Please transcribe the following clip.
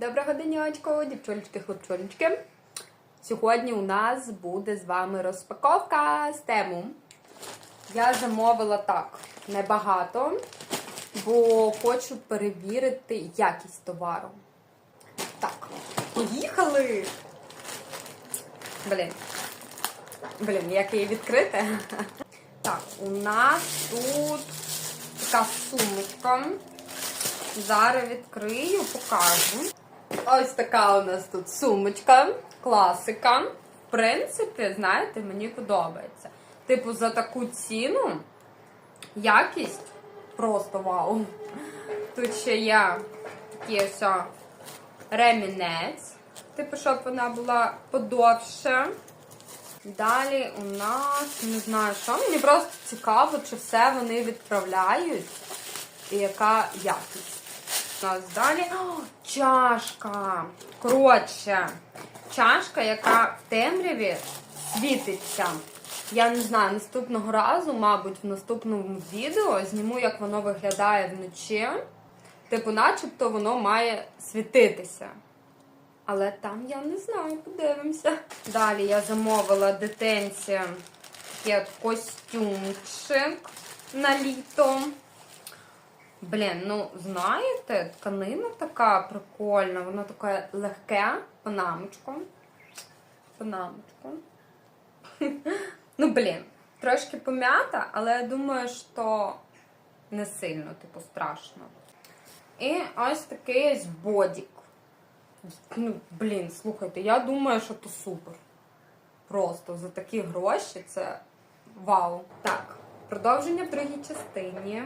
Доброго денечку, дівчоночки, хлопчоночки. Сьогодні у нас буде з вами розпаковка з тему. Я замовила так небагато, бо хочу перевірити якість товару. Так, поїхали! Блін. Блін, як її відкрити? Так, у нас тут така сумочка. Зараз відкрию, покажу. Ось така у нас тут сумочка, класика. В принципі, знаєте, мені подобається. Типу, за таку ціну якість просто вау. Тут ще є такий ось ремінець. Типу, щоб вона була подовше. Далі у нас не знаю що. Мені просто цікаво, чи все вони відправляють і яка якість. У нас далі О, чашка. Коротше, чашка, яка в темряві світиться. Я не знаю, наступного разу, мабуть, в наступному відео зніму, як воно виглядає вночі. Типу, начебто воно має світитися. Але там я не знаю, подивимося. Далі я замовила дитинці такий костюмчик на літо. Блін, ну знаєте, тканина така прикольна, воно таке легке, панамочку. Панамочку. Ну, блін, трошки пом'ята, але я думаю, що не сильно, типу, страшно. І ось такий бодік. Ну, блін, слухайте, я думаю, що то супер. Просто за такі гроші це вау. Так, продовження в другій частині.